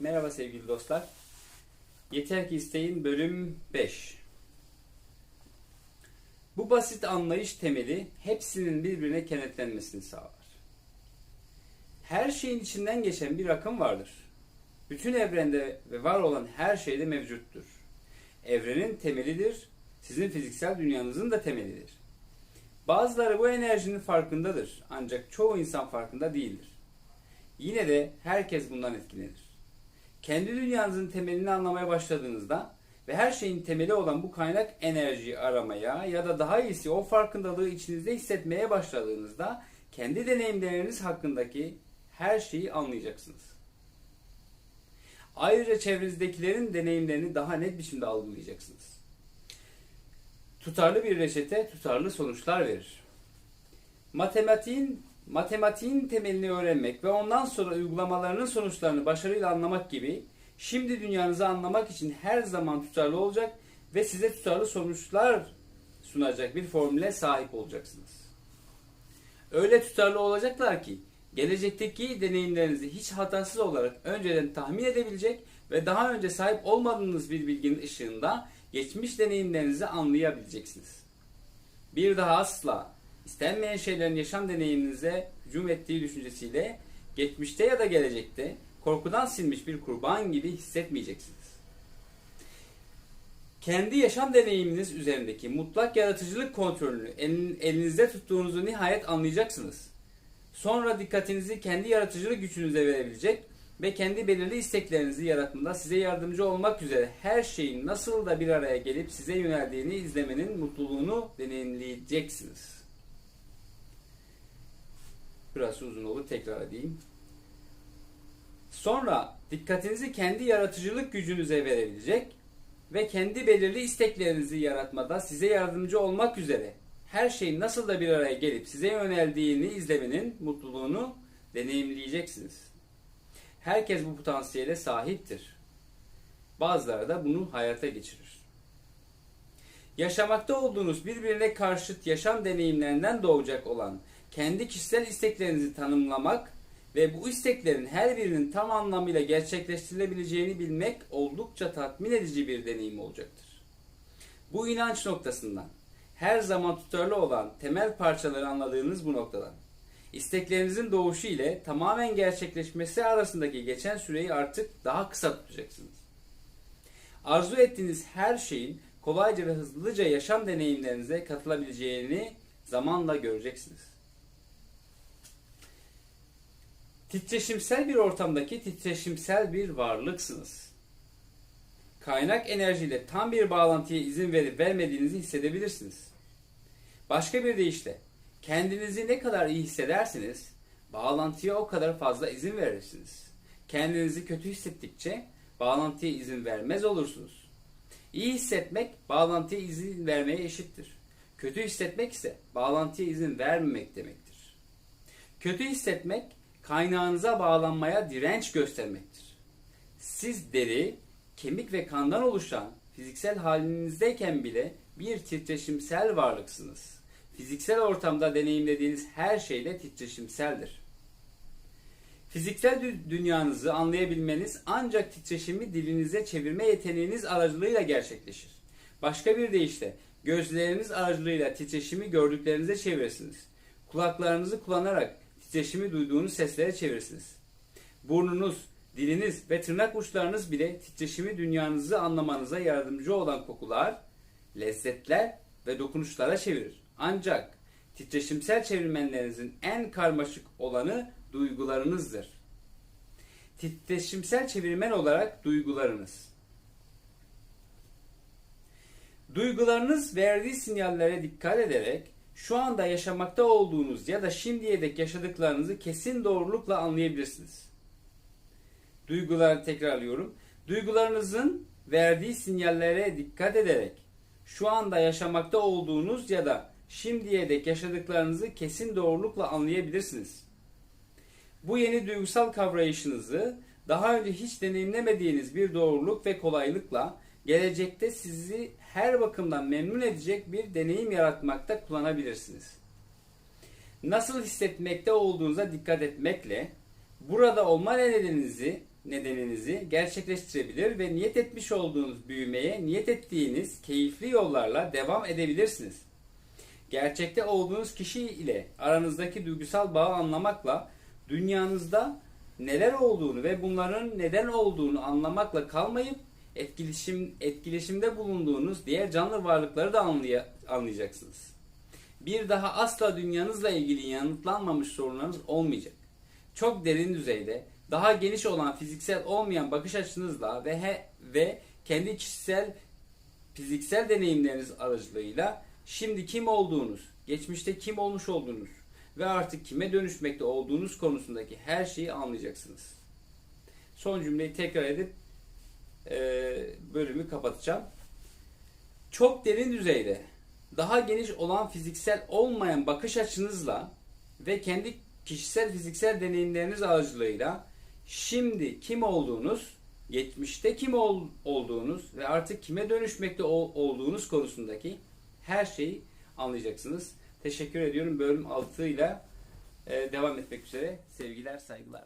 Merhaba sevgili dostlar. Yeter ki isteyin bölüm 5. Bu basit anlayış temeli hepsinin birbirine kenetlenmesini sağlar. Her şeyin içinden geçen bir akım vardır. Bütün evrende ve var olan her şeyde mevcuttur. Evrenin temelidir, sizin fiziksel dünyanızın da temelidir. Bazıları bu enerjinin farkındadır ancak çoğu insan farkında değildir. Yine de herkes bundan etkilenir. Kendi dünyanızın temelini anlamaya başladığınızda ve her şeyin temeli olan bu kaynak enerjiyi aramaya ya da daha iyisi o farkındalığı içinizde hissetmeye başladığınızda kendi deneyimleriniz hakkındaki her şeyi anlayacaksınız. Ayrıca çevrenizdekilerin deneyimlerini daha net biçimde algılayacaksınız. Tutarlı bir reçete tutarlı sonuçlar verir. Matematiğin matematiğin temelini öğrenmek ve ondan sonra uygulamalarının sonuçlarını başarıyla anlamak gibi şimdi dünyanızı anlamak için her zaman tutarlı olacak ve size tutarlı sonuçlar sunacak bir formüle sahip olacaksınız. Öyle tutarlı olacaklar ki gelecekteki deneyimlerinizi hiç hatasız olarak önceden tahmin edebilecek ve daha önce sahip olmadığınız bir bilginin ışığında geçmiş deneyimlerinizi anlayabileceksiniz. Bir daha asla istenmeyen şeylerin yaşam deneyiminize hücum ettiği düşüncesiyle geçmişte ya da gelecekte korkudan silmiş bir kurban gibi hissetmeyeceksiniz. Kendi yaşam deneyiminiz üzerindeki mutlak yaratıcılık kontrolünü elinizde tuttuğunuzu nihayet anlayacaksınız. Sonra dikkatinizi kendi yaratıcılık gücünüze verebilecek ve kendi belirli isteklerinizi yaratmada size yardımcı olmak üzere her şeyin nasıl da bir araya gelip size yöneldiğini izlemenin mutluluğunu deneyimleyeceksiniz. Biraz uzun olur tekrar edeyim. Sonra dikkatinizi kendi yaratıcılık gücünüze verebilecek ve kendi belirli isteklerinizi yaratmada size yardımcı olmak üzere her şeyin nasıl da bir araya gelip size yöneldiğini izlemenin mutluluğunu deneyimleyeceksiniz. Herkes bu potansiyele sahiptir. Bazıları da bunu hayata geçirir. Yaşamakta olduğunuz birbirine karşıt yaşam deneyimlerinden doğacak olan kendi kişisel isteklerinizi tanımlamak ve bu isteklerin her birinin tam anlamıyla gerçekleştirilebileceğini bilmek oldukça tatmin edici bir deneyim olacaktır. Bu inanç noktasından her zaman tutarlı olan temel parçaları anladığınız bu noktadan isteklerinizin doğuşu ile tamamen gerçekleşmesi arasındaki geçen süreyi artık daha kısa tutacaksınız. Arzu ettiğiniz her şeyin kolayca ve hızlıca yaşam deneyimlerinize katılabileceğini zamanla göreceksiniz. Titreşimsel bir ortamdaki titreşimsel bir varlıksınız. Kaynak enerjiyle tam bir bağlantıya izin verip vermediğinizi hissedebilirsiniz. Başka bir deyişle, kendinizi ne kadar iyi hissedersiniz, bağlantıya o kadar fazla izin verirsiniz. Kendinizi kötü hissettikçe bağlantıya izin vermez olursunuz. İyi hissetmek bağlantıya izin vermeye eşittir. Kötü hissetmek ise bağlantıya izin vermemek demektir. Kötü hissetmek kaynağınıza bağlanmaya direnç göstermektir. Siz deri, kemik ve kandan oluşan fiziksel halinizdeyken bile bir titreşimsel varlıksınız. Fiziksel ortamda deneyimlediğiniz her şeyde titreşimseldir. Fiziksel dünyanızı anlayabilmeniz ancak titreşimi dilinize çevirme yeteneğiniz aracılığıyla gerçekleşir. Başka bir deyişle gözleriniz aracılığıyla titreşimi gördüklerinize çevirirsiniz. Kulaklarınızı kullanarak titreşimi duyduğunuz seslere çevirirsiniz. Burnunuz, diliniz ve tırnak uçlarınız bile titreşimi dünyanızı anlamanıza yardımcı olan kokular, lezzetler ve dokunuşlara çevirir. Ancak titreşimsel çevirmenlerinizin en karmaşık olanı duygularınızdır. Titreşimsel çevirmen olarak duygularınız. Duygularınız verdiği sinyallere dikkat ederek şu anda yaşamakta olduğunuz ya da şimdiye dek yaşadıklarınızı kesin doğrulukla anlayabilirsiniz. Duyguları tekrarlıyorum. Duygularınızın verdiği sinyallere dikkat ederek şu anda yaşamakta olduğunuz ya da şimdiye dek yaşadıklarınızı kesin doğrulukla anlayabilirsiniz. Bu yeni duygusal kavrayışınızı daha önce hiç deneyimlemediğiniz bir doğruluk ve kolaylıkla gelecekte sizi her bakımdan memnun edecek bir deneyim yaratmakta kullanabilirsiniz. Nasıl hissetmekte olduğunuza dikkat etmekle burada olma nedeninizi nedeninizi gerçekleştirebilir ve niyet etmiş olduğunuz büyümeye niyet ettiğiniz keyifli yollarla devam edebilirsiniz. Gerçekte olduğunuz kişi ile aranızdaki duygusal bağı anlamakla dünyanızda neler olduğunu ve bunların neden olduğunu anlamakla kalmayıp etkileşim etkileşimde bulunduğunuz diğer canlı varlıkları da anlaya- anlayacaksınız. Bir daha asla dünyanızla ilgili yanıtlanmamış sorunlarınız olmayacak. Çok derin düzeyde, daha geniş olan fiziksel olmayan bakış açınızla ve he, ve kendi kişisel fiziksel deneyimleriniz aracılığıyla şimdi kim olduğunuz, geçmişte kim olmuş olduğunuz ve artık kime dönüşmekte olduğunuz konusundaki her şeyi anlayacaksınız. Son cümleyi tekrar edip eee, bölümü kapatacağım. Çok derin düzeyde, daha geniş olan fiziksel olmayan bakış açınızla ve kendi kişisel fiziksel deneyimleriniz aracılığıyla şimdi kim olduğunuz, geçmişte kim ol- olduğunuz ve artık kime dönüşmekte ol- olduğunuz konusundaki her şeyi anlayacaksınız. Teşekkür ediyorum. Bölüm 6 ile e, devam etmek üzere. Sevgiler, saygılar.